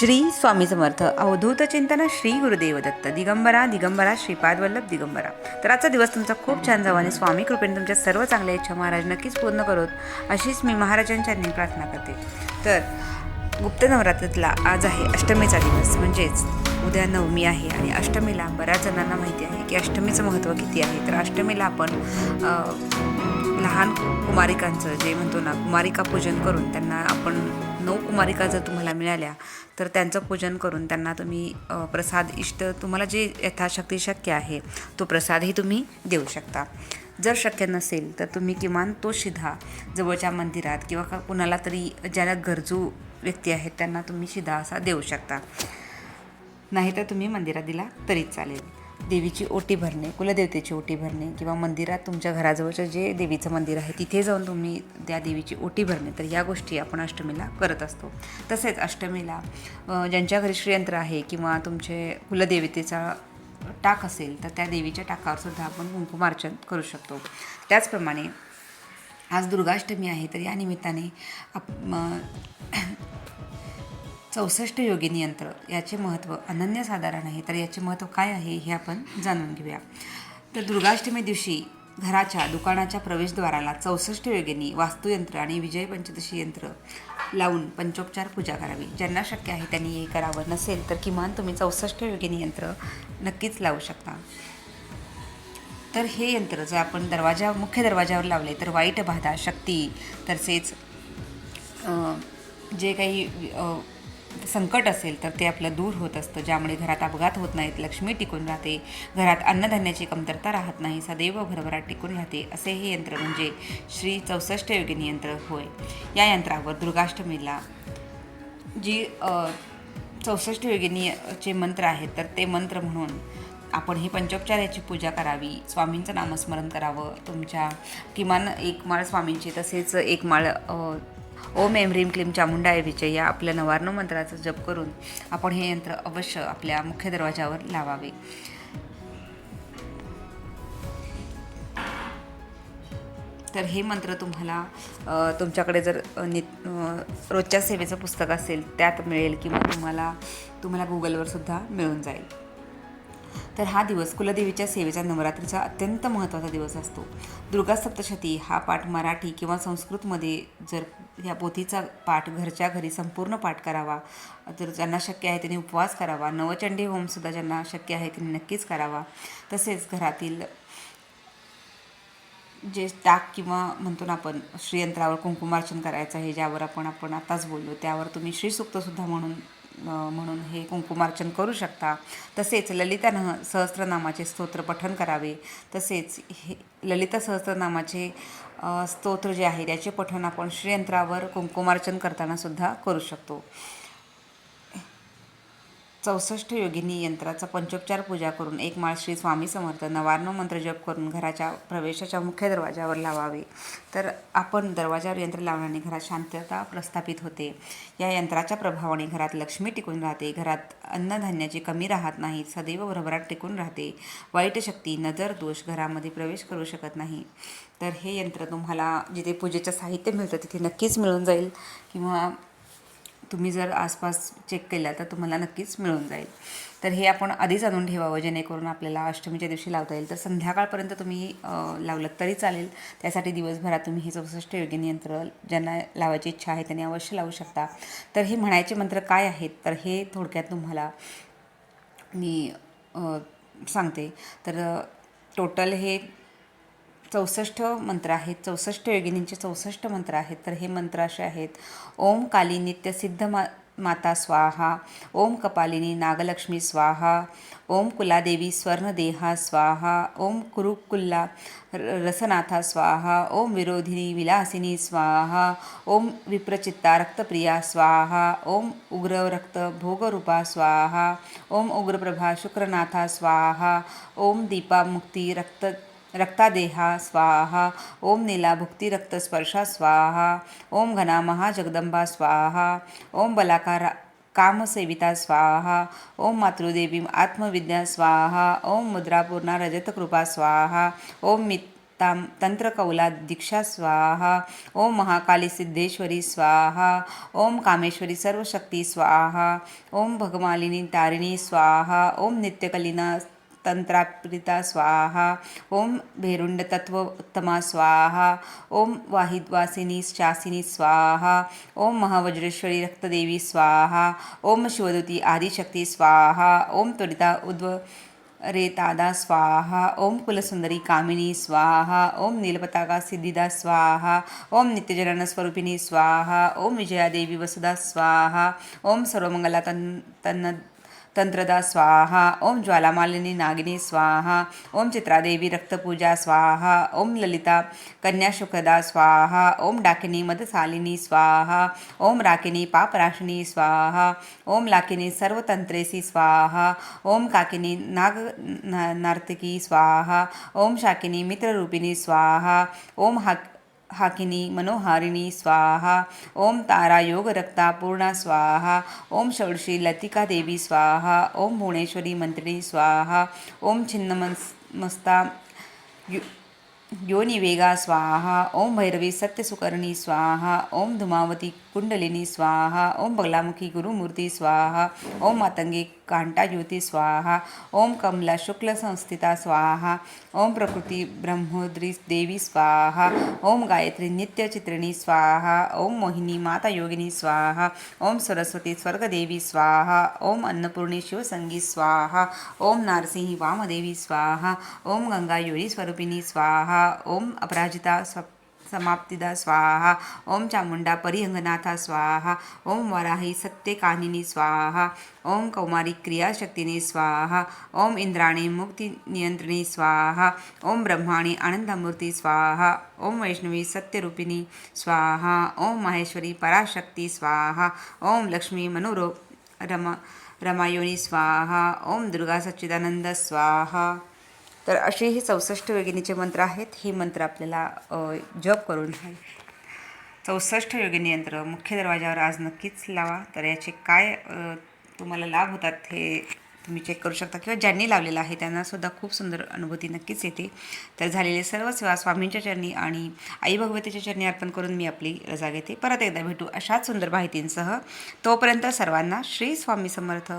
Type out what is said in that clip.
श्री स्वामी समर्थ. अवधूत चिंतन श्री गुरुदेव दत्त. दिगंबरा दिगंबरा श्रीपाद वल्लभ दिगंबरा. तर आजचा दिवस तुमचा खूप छान जावा आणि स्वामी कृपेने तुमच्या सर्व चांगल्या इच्छा महाराज नक्कीच पूर्ण करोत अशीच मी महाराजांच्या प्रार्थना करते. तर गुप्त नवरात्रीतला आज आहे अष्टमीचा दिवस. म्हणजेच उद्या नवमी आहे आणि अष्टमीला बऱ्याच जणांना माहिती आहे की अष्टमीचं महत्त्व किती आहे. तर अष्टमीला आपण लहान कुमारिकांचं जे म्हणतो ना कुमारिका पूजन करून त्यांना आपण नऊ कुमारिका जर तुम्हाला मिळाल्या तर त्यांचं पूजन करून त्यांना तुम्ही प्रसाद इष्ट तुम्हाला जे यथाशक्ती शक्य आहे तो प्रसादही तुम्ही देऊ शकता. जर शक्य नसेल तर तुम्ही किमान तो शिधा जवळच्या मंदिरात किंवा का कुणाला तरी ज्याला गरजू व्यक्ती आहेत त्यांना तुम्ही शिधा असा देऊ शकता. नाहीतर तुम्ही मंदिरात दिला तरी चालेल. देवीची ओटी भरणे कुलदेवतेची ओटी भरणे किंवा मंदिरात तुमच्या घराजवळचं जे देवीचं मंदिर आहे तिथे जाऊन तुम्ही त्या देवीची ओटी भरणे. तर या गोष्टी आपण अष्टमीला करत असतो. तसेच अष्टमीला ज्यांच्या घरी श्रीयंत्र आहे किंवा तुमचे कुलदेवतेचा टाक असेल तर त्या देवीच्या टाकावर सुद्धा आपण कुंकुमार्चन करू शकतो. त्याचप्रमाणे आज दुर्गाष्टमी आहे तर या निमित्ताने आप चौसष्ट योगिनी यंत्र याचे महत्त्व अनन्यसाधारण आहे. तर याचे महत्त्व काय आहे हे आपण जाणून घेऊया. तर दुर्गाष्टमी दिवशी घराच्या दुकानाच्या प्रवेशद्वाराला चौसष्ट योगिनी वास्तुयंत्र आणि विजय पंचदशी यंत्र लावून पंचोपचार पूजा करावी. ज्यांना शक्य आहे त्यांनी हे करावं. नसेल तर किमान तुम्ही चौसष्ट योगिनी यंत्र नक्कीच लावू शकता. तर हे यंत्र जर आपण दरवाजा मुख्य दरवाजावर लावले तर वाईट बाधा शक्ती तसेच जे काही संकट असेल तर ते आपलं दूर होत असतं. ज्यामुळे घरात अपघात होत नाहीत लक्ष्मी टिकून राहते. घरात अन्नधान्याची कमतरता राहत नाही सदैव भरभराट टिकून राहते असे हे यंत्र म्हणजे श्री चौसष्ट योगिनी यंत्र होय. या यंत्रावर दुर्गाष्टमीला जी चौसष्ट योगिनीचे मंत्र आहेत तर ते मंत्र म्हणून आपण ही पंचोपचाराची पूजा करावी. स्वामींचं नामस्मरण करावं. तुमच्या किमान एक माळ स्वामींची तसेच एक माळ ओम एम ह्रीम क्लीम चामुंडाय विजय या आपल्या नवार्ण मंत्राचा जप करून आपण हे यंत्र अवश्य आपल्या मुख्य दरवाजावर लावावे. तर हे मंत्र तुम्हाला तुमच्याकडे जर नि रोजच्या सेवेचं पुस्तक असेल त्यात मिळेल किंवा तुम्हाला तुम्हाला गुगलवरसुद्धा मिळून जाईल. तर हा दिवस कुलदेवीच्या सेवेचा नवरात्रीचा अत्यंत महत्त्वाचा दिवस असतो. दुर्गा सप्तशती हा पाठ मराठी किंवा संस्कृतमध्ये जर ह्या पोथीचा पाठ घरच्या घरी संपूर्ण पाठ करावा. तर ज्यांना शक्य आहे त्यांनी उपवास करावा. नवचंडी होमसुद्धा ज्यांना शक्य आहे त्यांनी नक्कीच करावा. तसेच घरातील जे टाक किंवा म्हणतो ना आपण श्रीयंत्रावर कुंकुमार्चन करायचं आहे ज्यावर आपण आपण आताच बोललो त्यावर तुम्ही श्रीसुक्तसुद्धा म्हणून म्हणून हे कुंकुमार्चन करू शकता. तसेच ललिता न सहस्त्रनामाचे स्तोत्र पठन करावे. तसेच हे ललिता सहस्त्रनामाचे स्तोत्र जे आहे त्याचे पठन आपण श्रीयंत्रावर कुंकुमार्चन करताना सुद्धा करू शकतो. चौसष्ट योगिनी यंत्राचा पंचोपचार पूजा करून एक माळ श्री स्वामी समर्थ नवार्ण मंत्र जप करून घराच्या प्रवेशाच्या मुख्य दरवाजावर लावावे. तर आपण दरवाजावर यंत्र लावल्याने घरात शांतता प्रस्थापित होते. या यंत्राच्या प्रभावाने घरात लक्ष्मी टिकून राहते. घरात अन्नधान्याची कमी राहत नाही. सदैव भरभराट टिकून राहते. वाईट शक्ती नजर दोष घरामध्ये प्रवेश करू शकत नाही. तर हे यंत्र तुम्हाला जिथे पूजेचं साहित्य मिळतं तिथे नक्कीच मिळून जाईल. किंवा तुम्ही जर आसपास चेक केला तर तुम्हाला नक्कीच मिळून जाईल. तर हे आपण आधीच आणून ठेवावं जेणेकरून आपल्याला अष्टमीच्या दिवशी लावता येईल. तर संध्याकाळपर्यंत तुम्ही लावलं तरी चालेल. त्यासाठी दिवसभरात तुम्ही हे चौसष्ट योगिनी यंत्र ज्यांना लावायची इच्छा आहे त्यांनी अवश्य लावू शकता. तर हे म्हणायचे मंत्र काय आहेत? तर हे थोडक्यात तुम्हाला मी सांगते. तर टोटल हे चौसष्ट मंत्र आहेत. चौसष्ट योगिनींचे चौसष्ट मंत्र आहेत. तर हे मंत्र असे आहेत. ओम काली नित्य सिद्ध मा माता स्वाहा. ओम कपालिनी नागलक्ष्मी स्वाहा. ओम कुलादेवी स्वर्णदेहा स्वाहा. ओम कुरुकुल्ला रसनाथा स्वाहा. ओम विरोधिनी विलासिनी स्वाहा. ओम विप्रचित्ता रक्तप्रिया स्वाहा. ओम उग्र रक्त भोगरूपा स्वाहा. ओम उग्रप्रभा शुक्रनाथा स्वाहा. ओम दीपा मुक्ती रक्त रक्तादेहा स्वाहा ओम नीला भुक्तिरक्तस्पर्शा स्वाहा ओम घना महाजगदंबा स्वाहा ओम बलाकार कामसेविता स्वाहा ओम मातृदेवी आत्मविद्या स्वाहा ओम मुद्रापूर्णा रजतकृपा स्वाहा ओम मित ताम तंत्रकौला दीक्षा स्वाहा ओम महाकाली सिद्धेश्वरी स्वाहा ओम कामेश्वरी सर्वशक्ती स्वाहा ओम भगमालिनी तारिणी स्वाहा ओम नित्यकलिना तंत्राप्रिता स्वाहा ओम भेरुंड तत्वोत्तमा स्वाहा ओम वाहिद्वासिनी शासिनी स्वाहा ओम महावज्रेश्वरी रक्तदेवी स्वाहा ओम शिवदूती आदिशक्ती स्वाहा ओम त्वरिता उद्व रेतादा स्वाहा ओम कुलसुंदरी कामिनी स्वाहा ओम नीलपताका सिद्धिदा स्वाहा ओम नित्यजनन स्वरूपिणी स्वाहा ओम विजयादेवी वसुदा स्वाहा ओम सर्वमंगला तन तन्न तंत्रदा स्वाहा ओम ज्वालामालिनी नागिनी स्वाहा ओम चित्रादेवी रक्तपूजा स्वाहा ओम ललिता कन्या शुक्रदा स्वाहा ओम डाकिनी मदसालिनी स्वाहा ओम राकिनी पापराशिनी स्वाहा ओम लाकिनी सर्वतंत्रेसी स्वाहा ओम काकिनी नाग नर्तकी नार्तिकी स्वाहा ओम शाकिनी मित्ररूपिणी स्वाहा ओम हा हाकिनी मनोहारिणी स्वाहा। ओम तारा योगरक्ता पूर्णा स्वाहा। ओम षोडशी लतिका देवी स्वाहा। ओम भुवनेश्वरी मंत्रिणी स्वाहा। ओम छिन्नमस्ता मस्ता यु योनिवेगा स्वाहा ओम भैरवी सत्यसुकर्णी स्वाहा ओम धुमावती कुंडलिनी स्वाहा ओम बगलामुखी गुरुमूर्ती स्वाहा ओम मातंगी कांटा ज्योति स्वाहा ओम कमला शुक्ल संस्थिता स्वाहा ओम प्रकृती ब्रह्मोद्री देवी स्वाहा ओम गायत्री नित्य चित्रिणी स्वाहा ओम मोहिनी माता योगिनी स्वाहा ओम सरस्वती स्वर्गदेवी स्वाहा ओम अन्नपूर्णी शिवसंगी स्वाहा ओम नारसिंही वामदेवी स्वाहा ओम गंगा योगी स्वरूपिणी स्वाहा ओम अपराजिता स्व समाप्तिदा स्वाहा ओम चामुंडा परिहंगनाथा स्वाहा ओम वराही सत्यकानिनी स्वाहा ओम कौमारी क्रियाशक्तिनी स्वाहा ओम इंद्राणी मुक्ती नियंत्रिणी स्वाहा ओम ब्रह्माणी आनंदमूर्ती स्वाहा ओम वैष्णवी सत्यरूपिणी स्वाहा ओम माहेश्वरी पराशक्ती स्वाहा ओम लक्ष्मी मनोरो रमा रमायोनी स्वाहा ओम दुर्गा सच्चिदानंद स्वाहा तर असे हे चौसष्ट योगिनीचे मंत्र आहेत. ही मंत्र आपल्याला जप करून चौसष्ट योगिनी यंत्र मुख्य दरवाजावर आज नक्कीच लावा. तर याचे काय तुम्हाला लाभ होतात हे तुम्ही चेक करू शकता. किंवा ज्यांनी लावलेलं आहे त्यांनासुद्धा खूप सुंदर अनुभूती नक्कीच येते. तर झालेले सर्व सेवा स्वामींच्या चरणी आणि आई भगवतीच्या चरणी अर्पण करून मी आपली रजा घेते. परत एकदा भेटू अशाच सुंदर माहितींसह. तोपर्यंत सर्वांना श्री स्वामी समर्थ.